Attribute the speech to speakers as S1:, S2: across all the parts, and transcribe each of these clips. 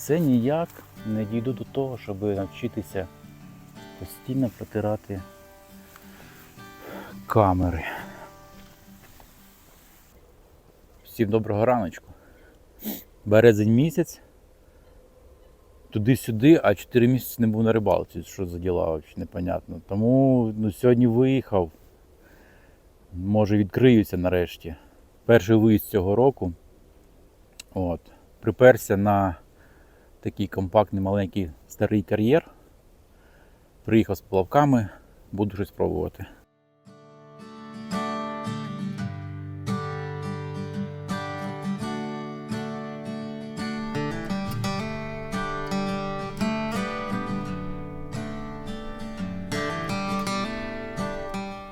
S1: все ніяк не дійду до того, щоб навчитися постійно протирати камери. Всім доброго раночку. Березень місяць. Туди-сюди, а 4 місяці не був на рибалці. Що за діла, взагалі непонятно. Тому ну, сьогодні виїхав. Може відкриюся нарешті. Перший виїзд цього року. От. Приперся на такий компактний маленький старий кар'єр. Приїхав з плавками, буду щось пробувати.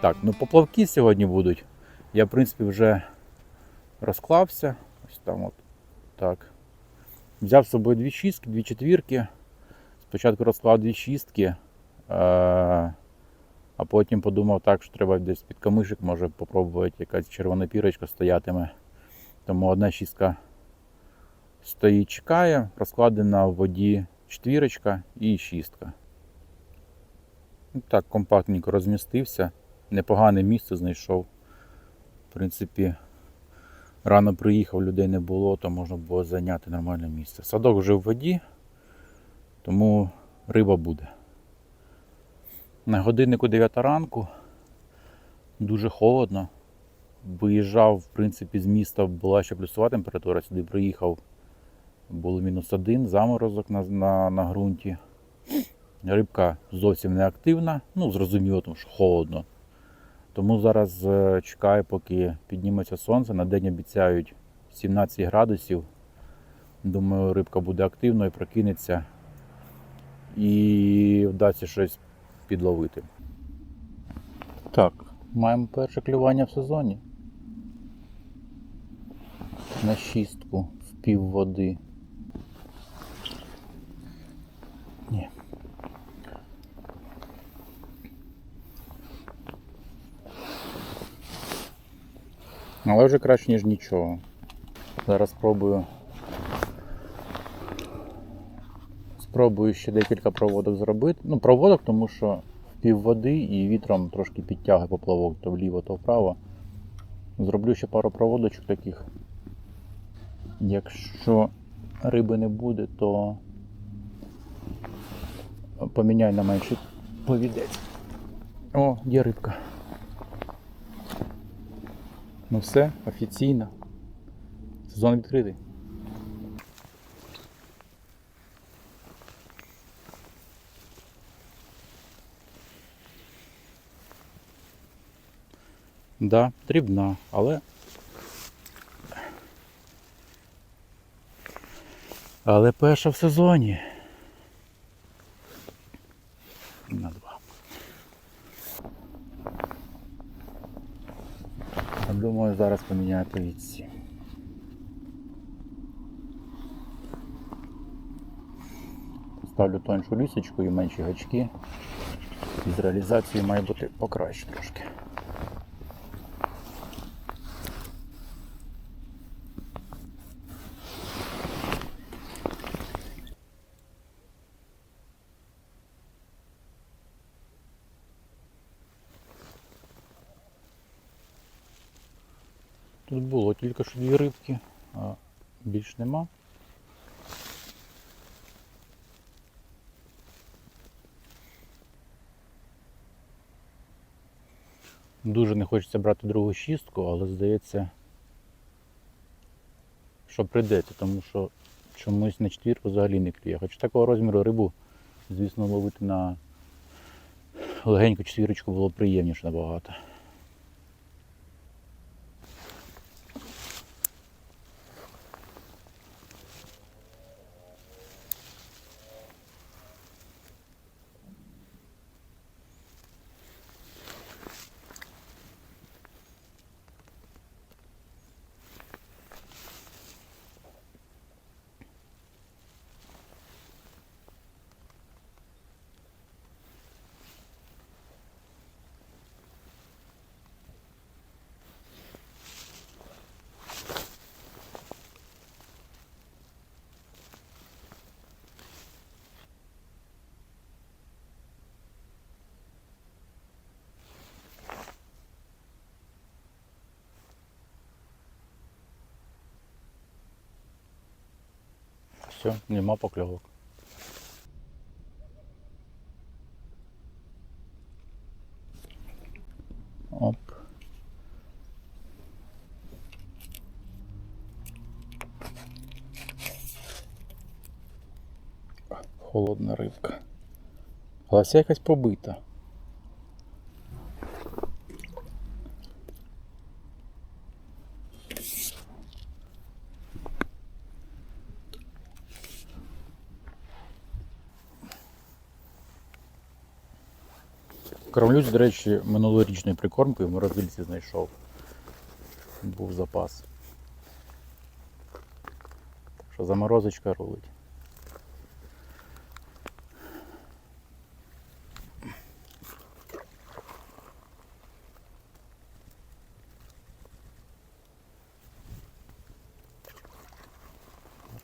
S1: Так, ну поплавки сьогодні будуть. Я, в принципі, вже розклався. Ось там от. Так. Взяв з собою дві шістки, дві четвірки. Спочатку розклав дві шістки, е- а потім подумав так, що треба десь під камишик, може попробувати якась червона пірочка стоятиме. Тому одна шістка стоїть, чекає, розкладена в воді четвірочка і шістка. Так, компактненько розмістився. Непогане місце знайшов. В принципі, рано приїхав, людей не було, то можна було зайняти нормальне місце. Садок вже в воді, тому риба буде. На годиннику 9 ранку дуже холодно. Виїжджав, в принципі, з міста була ще плюсова температура, сюди приїхав, було мінус один, заморозок на, на, на ґрунті. Рибка зовсім не активна, ну зрозуміло, тому що холодно. Тому зараз е, чекаю, поки підніметься сонце. На день обіцяють 17 градусів. Думаю, рибка буде активною, прокинеться і вдасться щось підловити. Так, маємо перше клювання в сезоні. На шістку в пів води. Але вже краще, ніж нічого. Зараз спробую. Спробую ще декілька проводок зробити. Ну, проводок, тому що пів води і вітром трошки підтягує поплавок то вліво, то вправо. Зроблю ще пару проводочок таких. Якщо риби не буде, то поміняй на менший повідець. О, є рибка. Ну все, офіційно. Сезон відкритий. Да, дрібна, але. Але перша в сезоні. На два. Я Думаю, відсі. Ставлю тоншу лісочку і менші гачки. З реалізацією має бути покраще трошки. Тут було тільки що дві рибки, а більш нема. Дуже не хочеться брати другу шістку, але здається, що прийдеться, тому що чомусь на четвірку взагалі не клює. Хоч такого розміру рибу, звісно, ловити на легеньку четвірочку було приємніше набагато. Все, нема покльовок. Оп. Холодна рибка. Але вся якась побита. Кормлюсь, до речі, минулорічною прикормкою в морозильці знайшов. Був запас. Так що заморозочка рулить.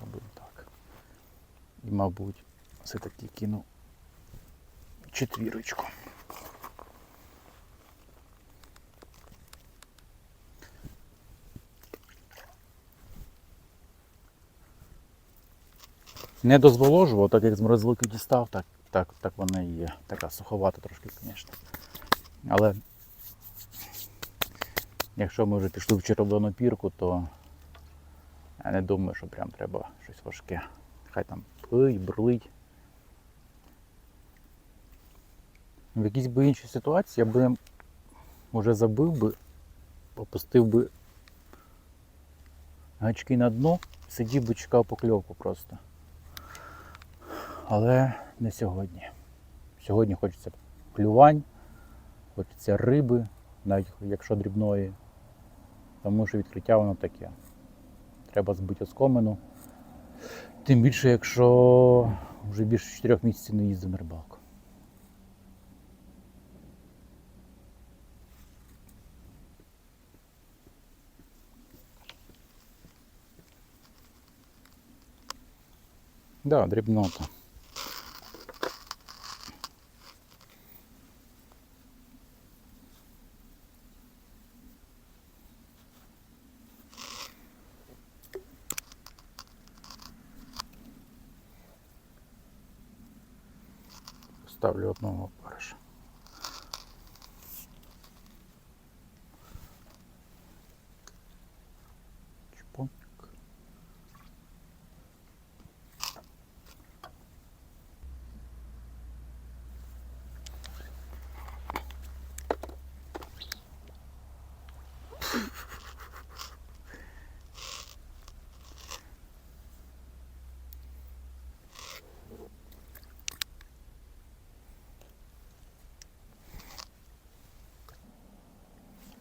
S1: Робимо так. І, мабуть, все-таки кину четвірочку. Не дозволожував, так як з морозилки дістав, так, так, так вона і є. Така суховата трошки, звісно. Але якщо ми вже пішли в червону пірку, то я не думаю, що прям треба щось важке. Хай там пий, бурлить. В якійсь би іншій ситуації я би вже забив би, опустив би гачки на дно, сидів би чекав покльовку просто. Але не сьогодні. Сьогодні хочеться клювань, хочеться риби, навіть якщо дрібної. Тому що відкриття воно таке. Треба збити оскомину. Тим більше, якщо вже більше 4 місяців не їздив на рибалку. Да, дрібнота. Ставлю одного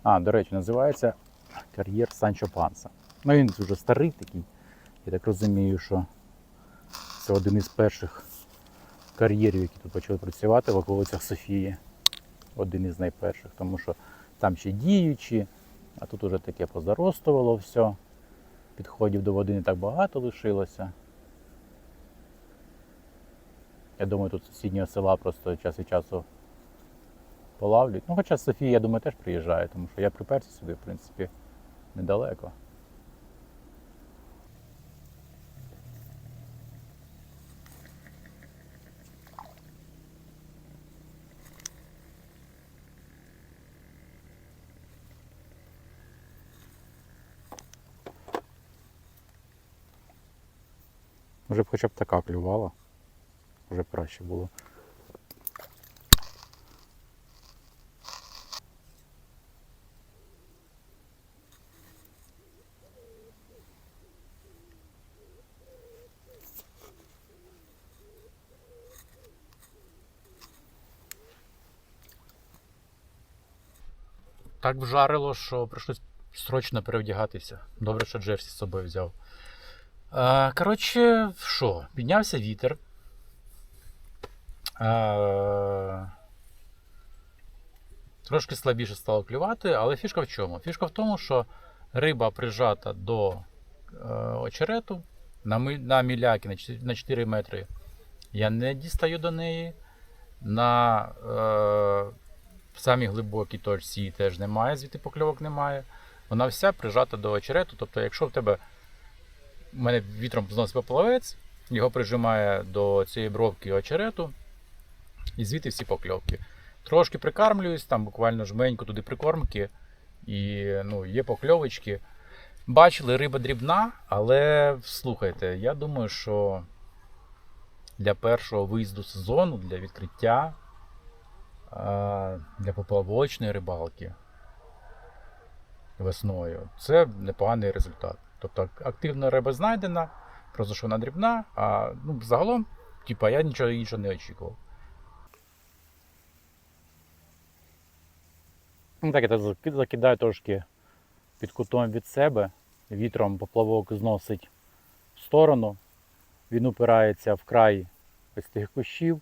S1: А, до речі, називається кар'єр Санчо Панса. Ну він дуже старий такий. Я так розумію, що це один із перших кар'єрів, які тут почали працювати в околицях Софії. Один із найперших, тому що там ще діючі, а тут уже таке позаростувало все. Підходів до води не так багато лишилося. Я думаю, тут сусіднього села просто час від часу полавлюють. Ну, хоча Софія, я думаю, теж приїжджає, тому що я приперся сюди, в принципі, недалеко. Вже б хоча б така клювала. Вже краще було. Так вжарило, що прийшлось срочно перевдягатися. Добре, що Джерсі з собою взяв. Коротше, що, піднявся вітер. А, трошки слабіше стало клювати, але фішка в чому? Фішка в тому, що риба прижата до е, очерету на, міляки на 4, на 4 метри. Я не дістаю до неї. На е, самій глибокій точці її теж немає, звідти покльовок немає. Вона вся прижата до очерету. Тобто, якщо в тебе у мене вітром зносить поплавець, його прижимає до цієї бровки очерету, і звідти всі покльовки. Трошки прикармлююсь, там буквально жменько туди прикормки, і ну, є покльовочки. Бачили, риба дрібна, але слухайте, я думаю, що для першого виїзду сезону, для відкриття, для поплавочної рибалки весною, це непоганий результат. Тобто активна риба знайдена, просто що вона дрібна, а ну, загалом, типа, я нічого іншого не очікував. Ну, так, я закидаю трошки під кутом від себе, вітром поплавок зносить в сторону, він упирається в край ось тих кущів,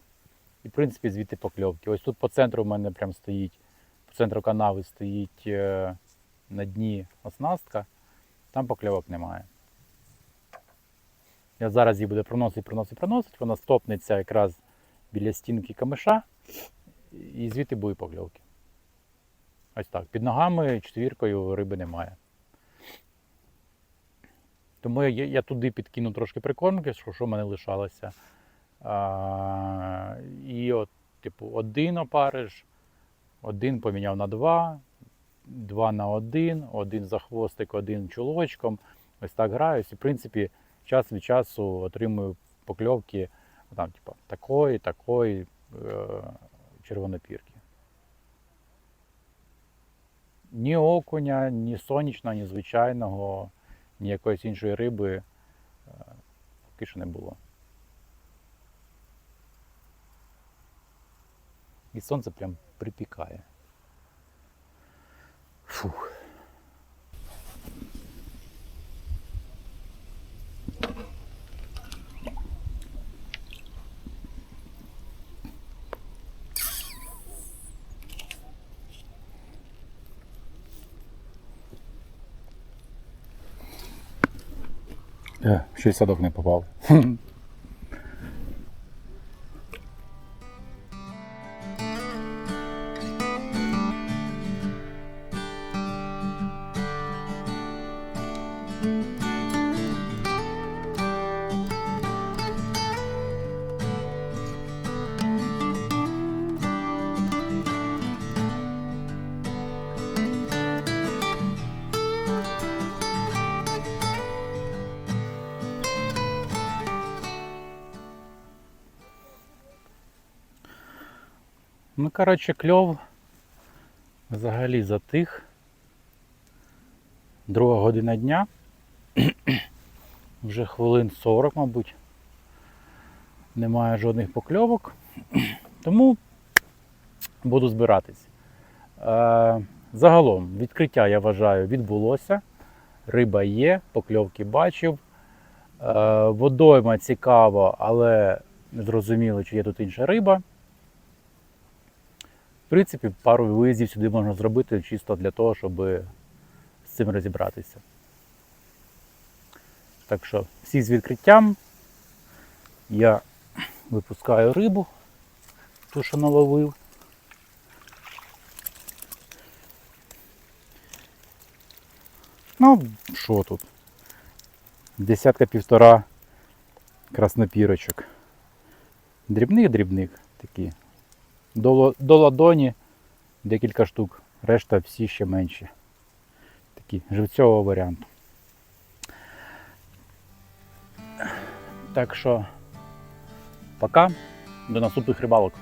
S1: і, в принципі, звідти покльовки. Ось тут по центру в мене прям стоїть, по центру канави стоїть е, на дні оснастка, там покльовок немає. Я зараз її буду проносити, проносити, проносити, вона стопнеться якраз біля стінки камиша, і звідти будуть покльовки. Ось так. Під ногами четвіркою риби немає. Тому я, я туди підкину трошки прикормки, що, в мене лишалося. А, і от, типу, один опариш, один поміняв на два, два на один, один за хвостик, один чулочком. Ось так граюсь. І, в принципі, час від часу отримую покльовки там, типу, такої, такої е, червонопірки. Ні окуня, ні сонячного, ні звичайного, ні якоїсь іншої риби е, поки що не було. І сонце прям припікає. Фух. Е, ще й садок не попав. Ну, коротше, кльов взагалі затих. Друга година дня. Вже хвилин 40, мабуть. Немає жодних покльовок. Тому буду збиратись. Е, загалом, відкриття, я вважаю, відбулося. Риба є, покльовки бачив. Е, водойма цікаво, але не зрозуміло, чи є тут інша риба. Принципі, пару виїздів сюди можна зробити чисто для того, щоб з цим розібратися. Так що, всі з відкриттям. Я випускаю рибу, ту, що наловив. Ну, що тут? Десятка півтора краснопірочок. Дрібних-дрібних такі до, до ладоні декілька штук, решта всі ще менші. Такі живцього варіанту. Так що, пока, до наступних рибалок.